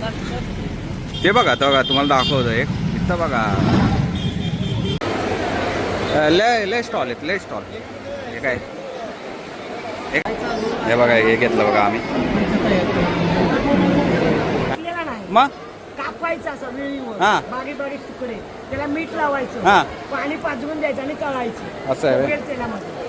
ते बघा तो बघा तुम्हाला दाखवतो एक. इथं बघा. लय लय स्टॉल आहेत लय स्टॉल हे काय? हे बघा हे घेतलं बघा आम्ही. मग? कापायचं हा. बारीक बारीक तुकडे. त्याला मीठ लावायचं. हा. पाणी पाजवून द्यायचं आणि तळायचं. असं आहे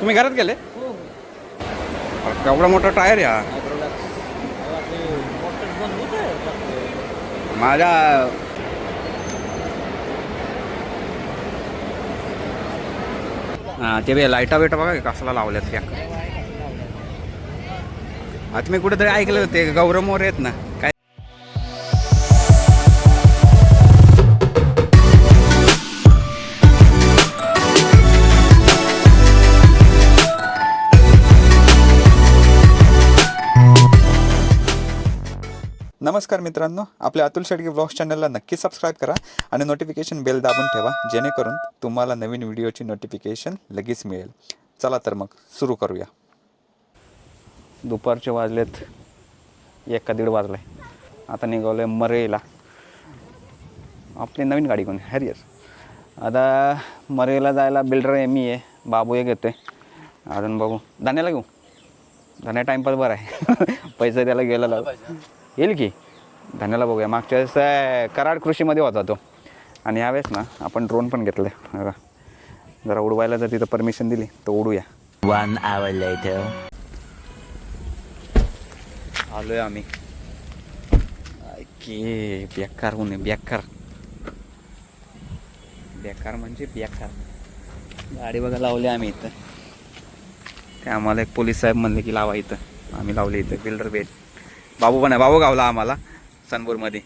तुम्ही घरात गेले? हो. हो. केवढा मोठा टायर या माझ्या हा ते बी लाईटा बिटा बघा कसला लावल्यात त्या आता मी कुठेतरी ऐकलं ते गौरव मोरे आहेत ना. नमस्कार मित्रांनो आपल्या अतुल शेडगे ब्लॉग्स चॅनलला नक्की सबस्क्राईब करा आणि नोटिफिकेशन बेल दाबून ठेवा जेणेकरून तुम्हाला नवीन व्हिडिओची नोटिफिकेशन लगेच मिळेल. चला तर मग सुरू करूया. दुपारचे वाजलेत एक का दीड वाजलाय. आता निघालो आहे मरेला आपली नवीन गाडी कोण हॅरियर आता मरेला जायला बिल्डर आहे मी आहे बाबू एक येतोय. अजून बाबू धान्याला घेऊ? धान्या टाईमपास बरं आहे. पैसे त्याला गेला लाव येईल की? धान्याला बघूया. मागच्या वेळेस कराड कृषीमध्ये होता तो. आणि यावेळेस ना आपण ड्रोन पण घेतलं. आहे जरा उडवायला जर तिथं परमिशन दिली तर उडूया. One hour later. आलोय आम्ही. की बेकार होणे बेकार. बेकार म्हणजे बेकार. गाडी बघा लावली आम्ही इथं. ते आम्हाला एक पोलीस साहेब म्हणले की लावा इथं. आम्ही लावले इथं. बिल्डर बेट बाबू पण आहे. बाबू गावला आम्हाला सनपूरमध्ये.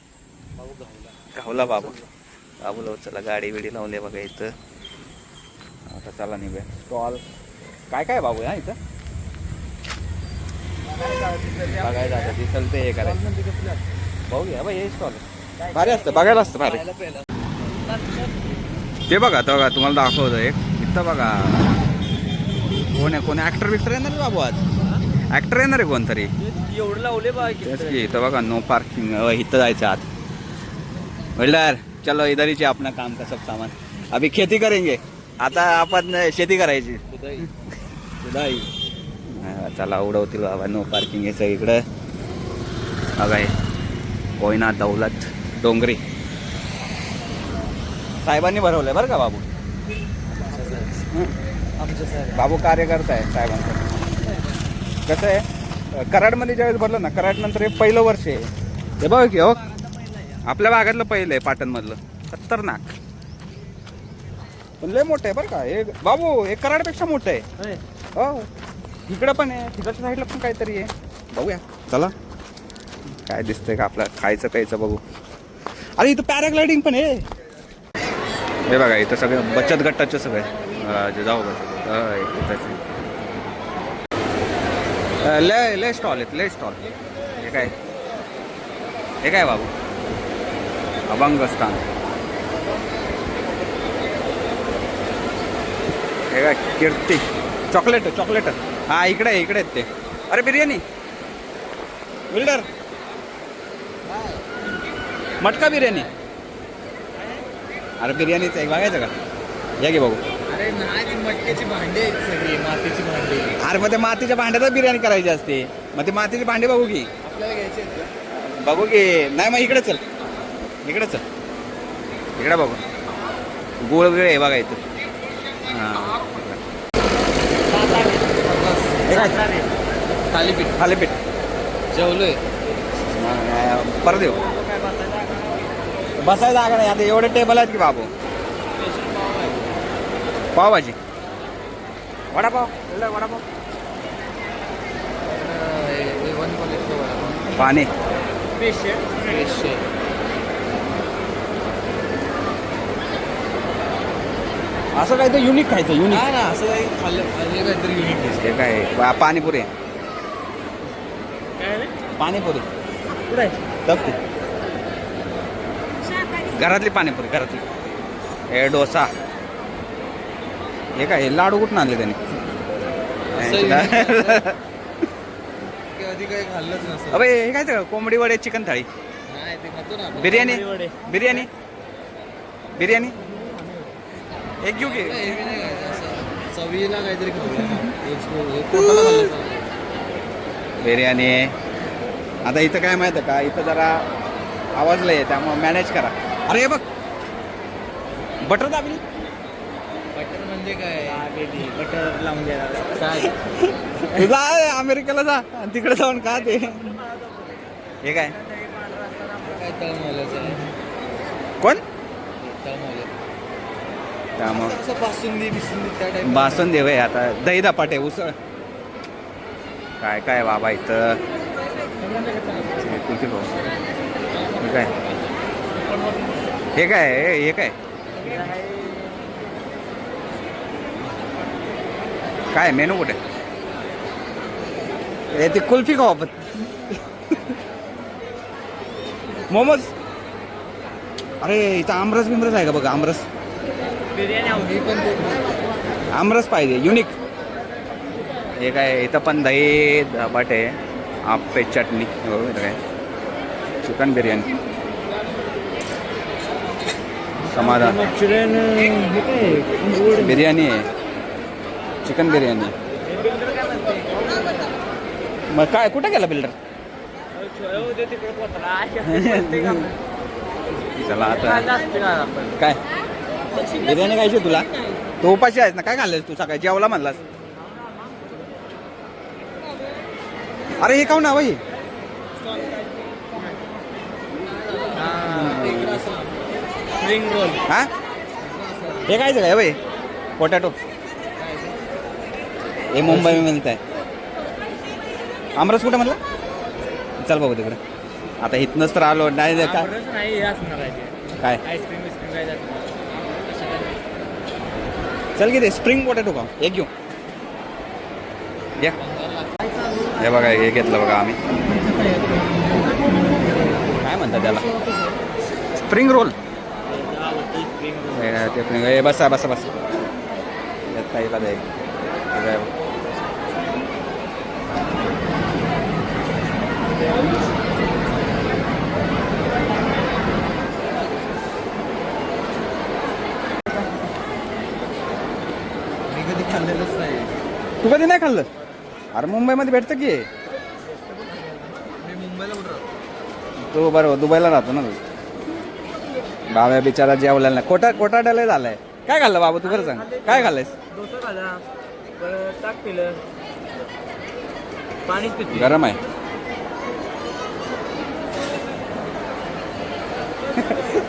गावला बाबू. बाबू लाव चला गाडी बिडी लावली बघा इथं. आता चला निघूया. स्टॉल काय काय बाबू हा इथं? बघायला जायचं दिसल ते हे करायचं. बघूया बाई हे स्टॉल भारी असतं बघायला असतं भारी. ते बघा तो बघा तुम्हाला दाखवतो एक. इथं बघा. कोण आहे कोण ऍक्टर बिक्टर येणार आहे बाबू आज? ऍक्टर येणार आहे कोणतरी? एवढं लावले बाकी तेच की इथं बघा नो पार्किंग इथं जायचं आत. वेल्डर चलो इधर ही अपना काम का सब सामान. अभी खेती करेंगे. आता आपण शेती करायची. चला उडवतील बाबा नो पार्किंग आहे सगळीकडं. बघा हे. कोयना दौलत डोंगरी. साहेबांनी भरवलंय बरं का बाबू. बाबू कार्यकर्ता आहे साहेबांचा. कसं आहे? कराडमध्ये ज्यावेळेस भरलं ना कराडनंतर हे पहिलं वर्ष आहे. हे बघ की हो. आपल्या भागातलं पहिलं आहे पाटणमधलं. खतरनाक. पण लय मोठं आहे बरं का. हे बाबू हे कराडपेक्षा मोठं आहे. हो. इकडं पण आहे तिकडच्या साईडला पण काहीतरी आहे. बघूया. चला. काय दिसतंय का आपलं? खायचं प्यायचं बघू. अरे इथं पॅराग्लायडिंग पण आहे. हे बघा इथं सगळं बचत गटाचे सगळे. जाऊ. अं, लय लय स्टॉल आहेत लय स्टॉल हे काय? हे काय बाबू? अभंग स्थान. हे काय कीर्ती. Chocolate chocolate. हा इकडे आहे, इकडे आहेत ते. अरे बिर्याणी. बिल्डर. मटका बिर्याणी. अरे बिर्याणीचं एक बघायचं का? या घे बघू अरे मटक्याची भांडे आहेत सगळी मातीची भांडी. अरे मग ते मातीच्या भांड्यातच बिर्याणी करायची असते. मग ते मातीचे भांडे बघू की. आपल्याला घ्यायचे आहेत का? बघू की. नाही मग इकडे चल. इकडे चल. इकडे बघू. गोळ वेळ आहे बघा इथं. हां. हे काय? थालीपीठ. थालीपीठ. जेवलोय. अं, परत येऊ. बसायला जागा नाही आता एवढे टेबल आहेत की बाबू? पावभाजी. वडापाव. एवढा वडापाव. वन क्वालिटीचा वडापाव. पाणी. असं काय तर युनिक खायचं युनिक नाही ना असं काही खाल्लं हे काहीतरी युनिक दिसते हे काय पा- पाणीपुरी. पाणीपुरी. पुढे तप घरातली पाणीपुरी घरातली. हे डोसा. हे काय हे लाडू कुठून आणले त्याने? कधी काही खाल्लंच नसतं. अबे हे काय ते कोंबडी वडे चिकन थाळी? नाही काय ते खातो ना आपण. बिर्याणी? बिर्याणी? बिर्याणी? एक घेऊ घे चवीला काहीतरी. बिर्याणी. आता इथं काय माहिती आहे का? इथं जरा आवाज लय त्यामुळे मॅनेज करा. अरे हे बघ. बटर दाबली? बटर म्हणजे काय? बटर लावून द्या काय? तुझा अमेरिकेला जा. आणि तिकडे जाऊन का ते. हे काय? काय आहे कोण? असं बासुंदी बिसुंदी त्या टाईप बासन देव आहे आता दही धपाटे उसळ. काय काय बाबा इथं? भाऊ. हे काय? हे काय हे काय? काय मेनू कुठे? हे ती कुल्फी खाऊ आपण. मोमोज? अरे इथं आमरस बिमरस आहे का बघा आमरस? ते आमरस पाहिजे युनिक हे काय इथं पण दही धपाटे आप्पे चटणी काय चिकन बिर्याणी. समाधान. बिर्याणी आहे. चिकन बिर्याणी. मग काय कुठं गेला बिल्डर? चला आता. काय? बिर्याणी खायची तुला? तू उपाशी आहेस ना काय खाल्लंस तू सकाळी? जेवला म्हणलास. अरे हे स्प्रिंग रोल हा? हे काय काय भाई पोटॅटो हे मुंबई में मिळत आहे आमरस कुठं म्हणलं? चल बघू तिकडे. आता इथनंच तर आलो नाही काय? काय चल की ते स्प्रिंग पोटॅटो का? एक घेऊ. घ्या. हे बघा हे घेतलं बघा आम्ही. काय म्हणतात त्याला? स्प्रिंग रोल ते बसा बसा बसा. यात काही का एक हे काय बघ. मी कधी खाल्लेलंच नाही तू कधी नाही खाल्लं? अरे मुंबईमध्ये भेटतं की. तू बरोबर दुबईला राहतो ना तू. बाबा बिचारा जेवलेला नाही. कोटा कोटाड्याला झालाय. काय खाल्लं बाबा? तू खरं सांग. काय खाल्लंयस? गरम आहे.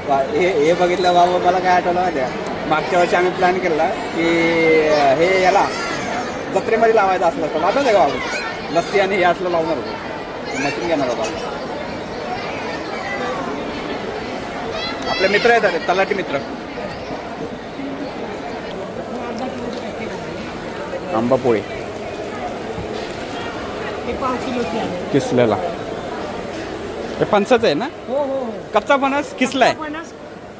वा- हे हे बघितलं बाबा मला काय आठवलं माहिती आहे? मागच्या वर्षी आम्ही प्लॅन केला की हे याला जत्रेमध्ये लावायचं असलं असतं. वाटत आहे का बाबा? लस्सी आणि हे असलं लावणार होतो. मशीन घेणार होता आपले मित्र येतात ते, तलाठी मित्र. आंबा पोळी. ते पाव किलोची आहे. किसलेला हे फणसाचं आहे ना? हो हो हो. कच्चा फणस किसलाय.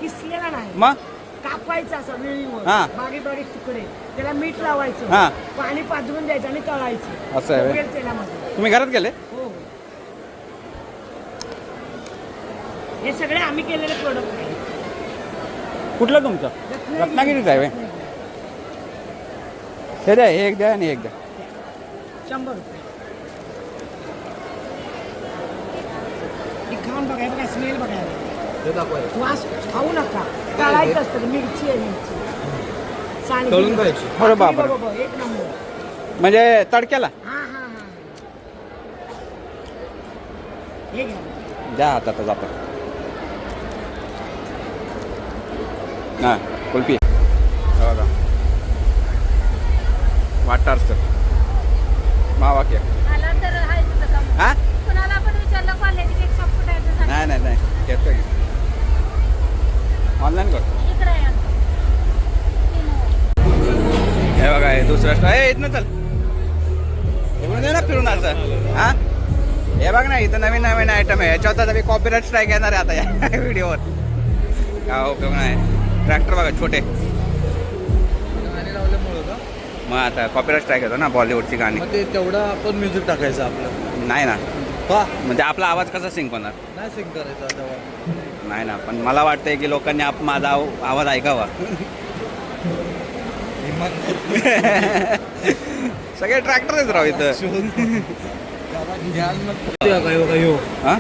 किसलेला नाही. मग? कापायचा असा वेळीवर. हा. बारीक बारीक तुकडे. त्याला मीठ लावायचं. हा. पाणी पाजवून द्यायचं आणि तळायचं. असं आहे व्हय? उकळेल तेलामध्ये तुम्ही घरात गेले? हो. हो. हे सगळे आम्ही केलेले प्रोडक्ट आहे. कुठलं तुमचं? रत्नागिरीच आहे व्हय? हे द्या हे एक द्या आणि एक द्या. शंभर रुपये. हे खाऊन बघाय बघा स्मेल बघायला वास खाऊ नका काढायचं असतं मिरची आहे मिरची सांडगी. खायची. बापरे. एक नंबर म्हणजे तडक्याला हा हा हा हे घ्या द्या हातातच आपण हां कुल्फी हे बघा वाटार सर मावा केक आला तर आहे तुझं काम हा पण विचारलं क्वालिटी केक शॉप कुठे आहे सांग. नाही नाही नाही घेतो की ऑनलाईन कर. हे बघा हे दुसरं स्टॉल. हे इथनं चल. इकडून दे ना फिरून असं हा? हे बघ ना इथं नवीन नवीन आयटम आहे. याच्यावर मी कॉपीराईट स्ट्राईक येणार आहे आता या व्हिडिओवर काय उपयोग नाही. ट्रॅक्टर बघा छोटे. का मग आता कॉपीराईट स्ट्राईक येतो ना बॉलिवूडची गाणी. तेवढं आपण म्युझिक टाकायचं आपलं. नाही ना. का म्हणजे आपला आवाज कसा सिंक होणार? नाही सिंग करायचा नाही ना पण मला वाटतंय की लोकांनी आप माझा आव- आवाज ऐकावा. सगळे ट्रॅक्टरच राव इथं. हा?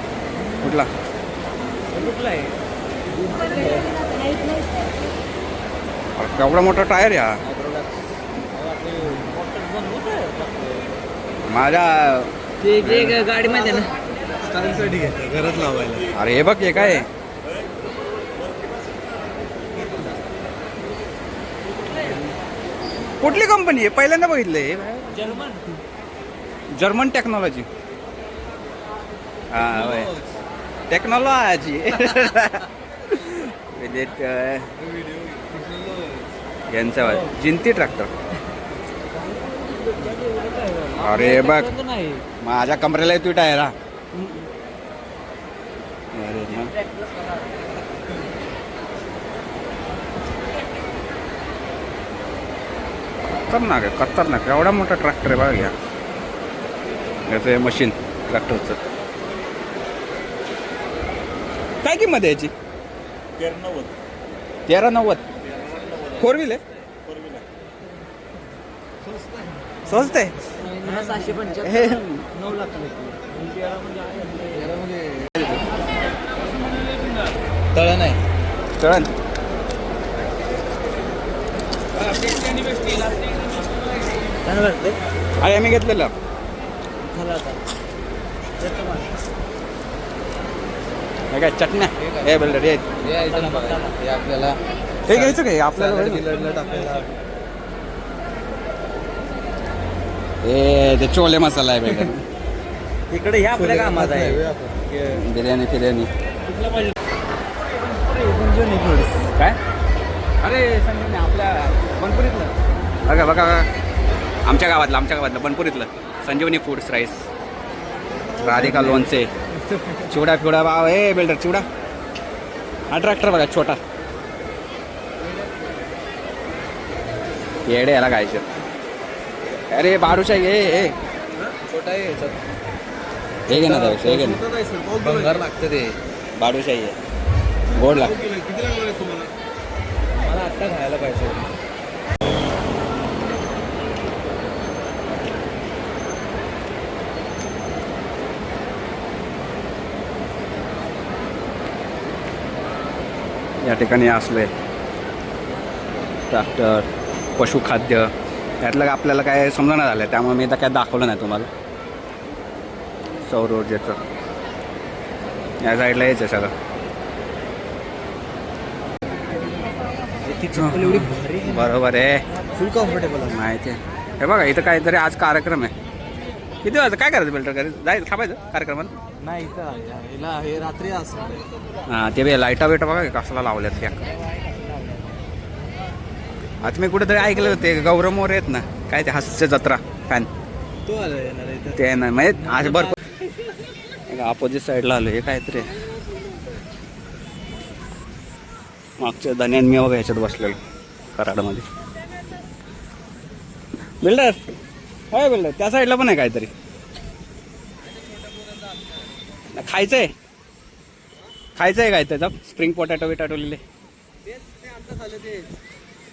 कुठला? अरे, केवढा मोठा टायर या? माझ्या गाडी माहिती ना. घरात लावायला. अरे हे बघ हे काय? आहे? कुठली कंपनी आहे? पहिल्यांदा बघितलंय जर्मन. टेक्नॉलॉजी हा होय. टेक्नॉलॉजी विदेत यांचा जिंती ट्रॅक्टर अरे बघ. माझ्या कमरेला येतोय टायर हा. अरे मग. खतरनाक आहे खतरनाक एवढा मोठा ट्रॅक्टर आहे बघा घ्या. याचं हे मशीन ट्रॅक्टरचं काय किंमत आहे याची? तेरा नव्वद फोर व्हील आहे स्वस्त आहे. सहाशे हे. नऊ लाख तळ अरे आम्ही घेतलेलं. हे काय चटण्या? हे बिल्डर हे हे हे आपल्याला हे घ्यायचं काय आपल्याला हे ते चोले मसाला आहे बिल्डर इकडे ह्या आपल्या कामात आहे. बिर्याणी फिर्याणी काय? अरे संजीवनी आपल्या बनपुरीतलं. बघा बघा आमच्या गावातलं आमच्या गावातलं बनपुरीतलं. Sanjivani foods rice. राधिका लोणचे. चिवडा फिवडा भाव ए बिल्डर चिवडा. हा ट्रॅक्टर बघा छोटा. येडे याला गायचं. अरे बारूशाही घे हे छोटा आहे हे घे ना हे घे ना. लागतं ते बाडूशाही आहे. गोड लाग मला खायला पाहिजे. या ठिकाणी असले ट्रॅक्टर पशुखाद्य यातलं आपल्याला काय समजणं झालं त्यामुळे मी तर काय दाखवलं नाही तुम्हाला. सौर ऊर्जेचं. या साईडला यायचं सगळं. ती चप्पल एवढी भारी आहे. बरोबर आहे. फुल कम्फर्टेबल आहे. माहिती आहे. हे बघा इथं काहीतरी आज कार्यक्रम आहे. किती वाजता? काय करायचं बिल्डर घरी? जायचं थांबायचं कार्यक्रमात? नाही इथं आहे. हिला हे रात्री असणार आहे. हां ते बी लाईटा बिटा बघा कसला लावल्यात त्या आता मी कुठेतरी ऐकलं होते गौरव मोरे आहेत ना काय ते हास्य जत्रा फॅन तो आला येणार आहे इथं. ते ना म्हणजे आज भरपूर अपोजिट साईडला आलो हे काहीतरी आहे. मागच्या धन्यान मी बघा ह्याच्यात बसलेलो कराडमध्ये. बिल्डर काय बिल्डर त्या साईडला पण आहे काहीतरी. खायचंय. खायचंय काय त्याचा? स्प्रिंग पोटॅटो बिटॅटो लिहिले.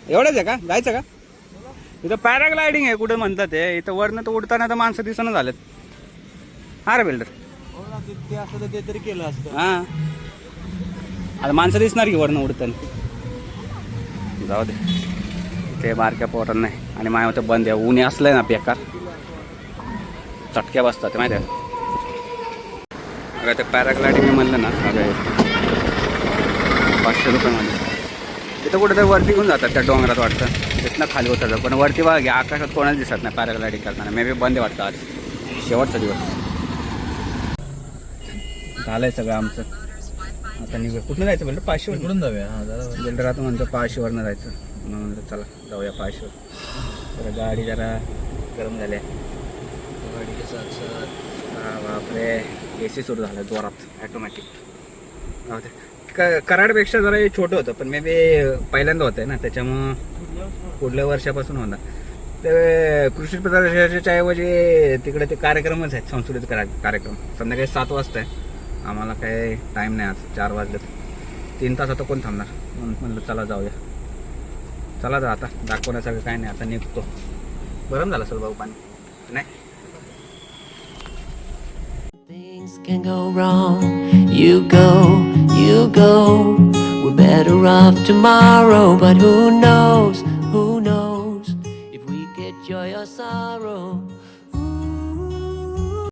एवढंच आहे का? जायचं का? इथं पॅराग्लायडिंग आहे कुठं म्हणतात ते. इथं वरनं तर उडताना तर माणसं दिसणं झालेत. हा रे बिल्डर. हो ना, ते- तर केलं असतं. हा. आता माणसं दिसणार की वरनं उडताना. जाऊ दे ते बारक्या पोरांना नाही. आणि माय होतं बंद आहे. ऊन असलंय ना बेकार. चटक्या बसतात माहिती आहे अगं ते पॅराग्लायडिंग मी म्हणलं ना अगं पाचशे रुपयामध्ये. तिथं कुठेतरी वरती घेऊन जातात त्या डोंगरात वाटतं. तिथनं खाली उतरतात पण वरती बघा घ्या आकाशात कोणाच दिसत नाही पॅराग्लायडिंग करताना. मे बी बंद वाटतं आज. शेवटचा दिवस. झालंय सगळं आमचं. आता निघू कुठनं जायचं म्हणलं? पाचशे इकडून जाऊया. हा जरा आता म्हणतो पाचशेवरनं जायचं. मग म्हणलं चला जाऊया पाचशेवर. जरा गाडी जरा गरम झाली आहे गाडी कसं ए सी सुरू झालं जोरात ॲटोमॅटिक क कराडपेक्षा जरा हे छोटं होतं पण मे बी पहिल्यांदा होतं ना त्याच्यामुळं पुढल्या वर्षापासून होणार. ते कृषी प्रदर्शनाच्या ऐवजी तिकडे ते कार्यक्रमच आहेत सांस्कृतिक कार्य- कार्यक्रम. संध्याकाळी सात वाजता आहे आम्हाला काही टाईम नाही आज चार वाजलेत तीन तास आता कोण थांबणार म्हणून म्हणलं चला जाऊया चला जा आता दाखवण्यासारखं काय नाही आता निघतो गरम झालं सर भाऊ पाणी नाही Things can go wrong. You go, you go. We're better off tomorrow, but who knows? Who knows if we get joy or sorrow?